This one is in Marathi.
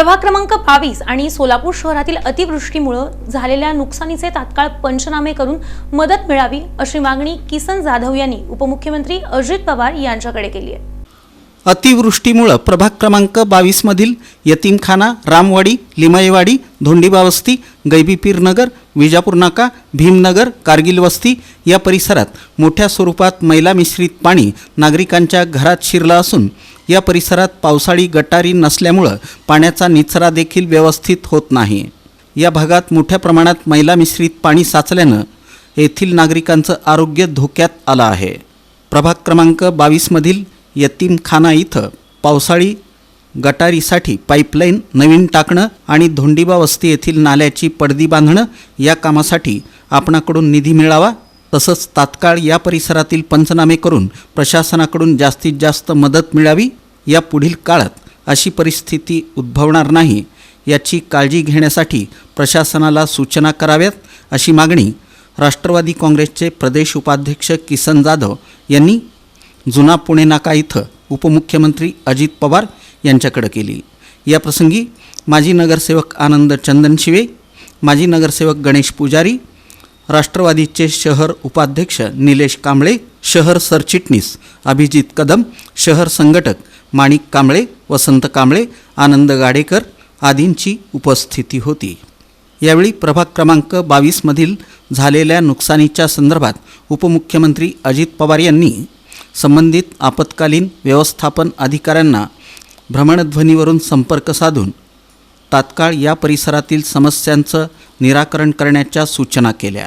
प्रभाग क्रमांक बावीस आणि सोलापूर शहरातील अतिवृष्टीमुळे झालेल्या नुकसानीचे तात्काळ पंचनामे करून मदत मिळावी अशी मागणी किसन जाधव यांनी उपमुख्यमंत्री अजित पवार यांच्याकडे केली आहे. अतिवृष्टीमुळं प्रभाग क्रमांक बावीसमधील यतीमखाना रामवाडी लिमयवाडी धोंडीबा वस्ती नगर विजापूर नाका भीमनगर कारगिल वस्ती या परिसरात मोठ्या स्वरूपात मैला मिश्रित पाणी नागरिकांच्या घरात शिरलं असून या परिसरात पावसाळी गटारी नसल्यामुळं पाण्याचा निचरा देखील व्यवस्थित होत नाही. या भागात मोठ्या प्रमाणात मैला मिश्रित पाणी साचल्यानं येथील नागरिकांचं आरोग्य धोक्यात आलं आहे. प्रभाग क्रमांक बावीसमधील यतीमखाना इथं पावसाळी गटारीसाठी पाईपलाईन नवीन टाकणं आणि धोंडीबा वस्ती येथील नाल्याची पडदी बांधणं या कामासाठी आपणाकडून निधी मिळावा तसंच तात्काळ या परिसरातील पंचनामे करून प्रशासनाकडून जास्तीत जास्त मदत मिळावी या पुढील काळात अशी परिस्थिती उद्भवणार नाही याची काळजी घेण्यासाठी प्रशासनाला सूचना कराव्यात अशी मागणी राष्ट्रवादी काँग्रेसचे प्रदेश उपाध्यक्ष किसन जाधव यांनी जुना पुणे नाका इथं उपमुख्यमंत्री अजित पवार यांच्याकडे केली. याप्रसंगी माजी नगरसेवक आनंद चंदनशिवे माजी नगरसेवक गणेश पुजारी राष्ट्रवादीचे शहर उपाध्यक्ष निलेश कांबळे शहर सरचिटणीस अभिजित कदम शहर संघटक माणिक कांबळे वसंत कांबळे आनंद गाडेकर आदींची उपस्थिती होती. यावेळी प्रभाग क्रमांक बावीसमधील झालेल्या नुकसानीच्या संदर्भात उपमुख्यमंत्री अजित पवार यांनी संबंधित आपत्कालीन व्यवस्थापन अधिकाऱ्यांना भ्रमणध्वनीवरून संपर्क साधून तात्काळ या परिसरातील समस्यांचं निराकरण करण्याच्या सूचना केल्या.